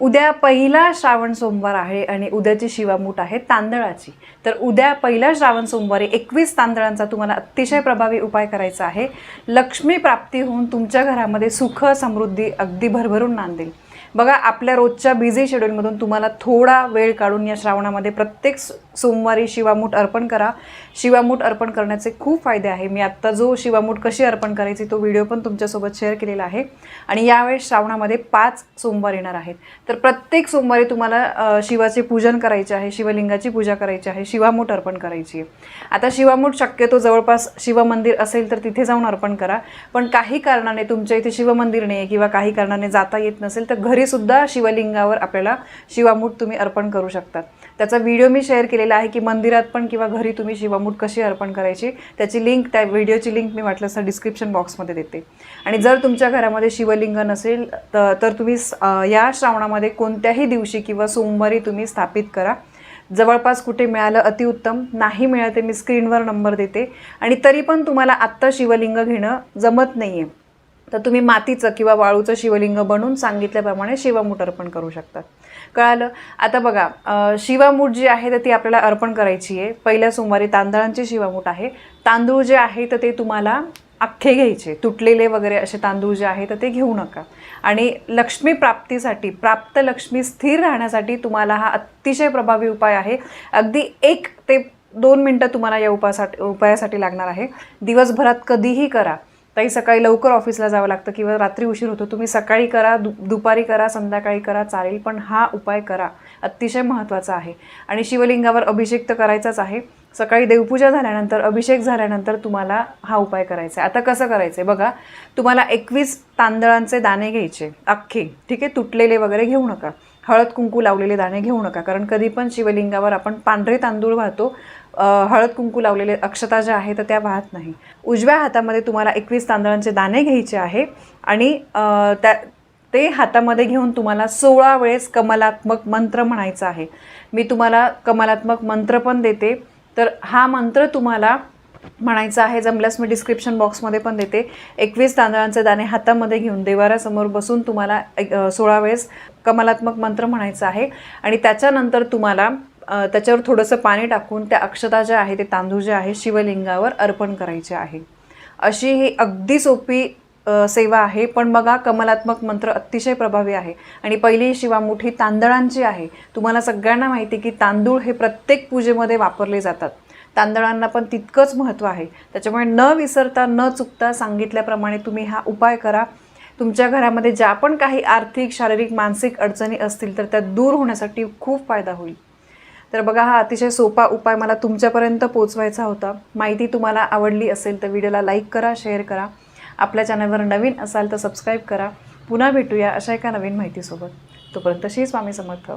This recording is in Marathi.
उद्या पहिला श्रावण सोमवार आहे आणि उद्याची शिवामूठ आहे तांदळाची. तर उद्या पहिल्या श्रावण सोमवारी एकवीस तांदळांचा तुम्हाला अतिशय प्रभावी उपाय करायचा आहे. लक्ष्मी प्राप्ती होऊन तुमच्या घरामध्ये सुख समृद्धी अगदी भरभरून नांदेल. बघा आपल्या रोजच्या बिझी शेड्यूलमधून तुम्हाला थोडा वेळ काढून या श्रावणामध्ये प्रत्येक सोमवारी शिवामूठ अर्पण करा. शिवामूठ अर्पण करण्याचे खूप फायदे आहे. मी आत्ता जो शिवामूठ कशी अर्पण करायची तो व्हिडिओ पण तुमच्यासोबत शेअर केलेला आहे. आणि यावेळेस श्रावणामध्ये पाच सोमवार येणार आहेत. तर प्रत्येक सोमवारी तुम्हाला शिवाचे पूजन करायचे आहे शिवलिंगाची पूजा करायची आहे शिवामूठ अर्पण करायची आहे. आता शिवामूठ शक्यतो जवळपास शिवमंदिर असेल तर तिथे जाऊन अर्पण करा. पण काही कारणाने तुमच्या इथे शिवमंदिर नाही किंवा काही कारणाने जाता येत नसेल तर घरीसुद्धा शिवलिंगावर आपल्याला शिवामूठ तुम्ही अर्पण करू शकतात त्याचा व्हिडिओ मी शेअर केलेला आहे की मंदिरात पण किंवा घरी तुम्ही शिवामूठ कशी अर्पण करायची त्याची लिंक त्या व्हिडिओची लिंक मी वाटलं असं डिस्क्रिप्शन बॉक्समध्ये देते. आणि जर तुमच्या घरामध्ये शिवलिंग नसेल तर तुम्ही या श्रावणामध्ये कोणत्याही दिवशी किंवा सोमवारी तुम्ही स्थापित करा. जवळपास कुठे मिळालं अतिउत्तम नाही मिळालं ते मी स्क्रीनवर नंबर देते. आणि तरी पण तुम्हाला आत्ता शिवलिंग घेणं जमत नाही आहे तर तुम्ही मातीचं किंवा वाळूचं शिवलिंग बनवून सांगितल्याप्रमाणे शिवमूठ अर्पण करू शकतात कळालं? आता बघा अं, शिवामूठ जी आहे तर ती आपल्याला अर्पण करायची आहे. पहिल्या सोमवारी तांदळांची शिवामूठ आहे. तांदूळ जे आहे तर ते तुम्हाला अख्खे घ्यायचे. तुटलेले वगैरे असे तांदूळ जे आहे तर ते घेऊ नका. आणि लक्ष्मी प्राप्तीसाठी प्राप्त लक्ष्मी स्थिर राहण्यासाठी तुम्हाला हा अतिशय प्रभावी उपाय आहे. अगदी एक ते दोन मिनटं तुम्हाला या उपासाठी उपायासाठी लागणार आहे. दिवसभरात कधीही करा. ताई सकाळी लवकर ऑफिसला जावं लागतं किंवा रात्री उशीर होतो तुम्ही सकाळी करा दु दुपारी करा संध्याकाळी करा चालेल पण हा उपाय करा. अतिशय महत्त्वाचा आहे. आणि शिवलिंगावर अभिषेक तर करायचाच आहे. सकाळी देवपूजा झाल्यानंतर अभिषेक झाल्यानंतर तुम्हाला हा उपाय करायचा आहे. आता कसं करायचं आहे बघा तुम्हाला एकवीस तांदळांचे दाणे घ्यायचे अख्खे ठीक आहे? तुटलेले वगैरे घेऊ नका. हळद कुंकू लावलेले दाणे घेऊ नका. कारण कधी पण शिवलिंगावर आपण पांढरे तांदूळ वाहतो हळद कुंकू लावलेले अक्षता ज्या आहेत तर त्या वाहत नाही. उजव्या हातामध्ये तुम्हाला एकवीस तांदळांचे दाणे घ्यायचे आहे आणि त्या ते हातामध्ये घेऊन तुम्हाला सोळा वेळेस कमलात्मक मंत्र म्हणायचा आहे. मी तुम्हाला कमलात्मक मंत्र पण देते. तर हा मंत्र तुम्हाला म्हणायचं आहे जमल्यास मी डिस्क्रिप्शन बॉक्समध्ये पण देते. एकवीस तांदळांचे दाणे हातामध्ये घेऊन देवाऱ्यासमोर बसून तुम्हाला एक सोळा वेळेस कमलात्मक मंत्र म्हणायचं आहे. आणि त्याच्यानंतर तुम्हाला त्याच्यावर थोडंसं पाणी टाकून त्या अक्षता ज्या आहे ते तांदूळ जे आहे शिवलिंगावर अर्पण करायचे आहे. अशी ही अगदी सोपी सेवा आहे पण बघा कमलात्मक मंत्र अतिशय प्रभावी आहे. आणि पहिली शिवामुठी तांदळांची आहे. तुम्हाला सगळ्यांना माहिती की तांदूळ हे प्रत्येक पूजेमध्ये वापरले जातात. तांदळांना पण तितकंच महत्त्व आहे. त्याच्यामुळे न विसरता न चुकता सांगितल्याप्रमाणे तुम्ही हा उपाय करा. तुमच्या घरामध्ये ज्या पण काही आर्थिक शारीरिक मानसिक अडचणी असतील तर त्या दूर होण्यासाठी खूप फायदा होईल. तर बघा हा अतिशय सोपा उपाय मला तुमच्यापर्यंत पोचवायचा होता. माहिती तुम्हाला आवडली असेल तर व्हिडिओला लाईक करा शेअर करा. आपल्या चॅनलवर नवीन असाल तर सबस्क्राईब करा. पुन्हा भेटूया अशा एका नवीन माहितीसोबत. तोपर्यंत श्री स्वामी समर्थ.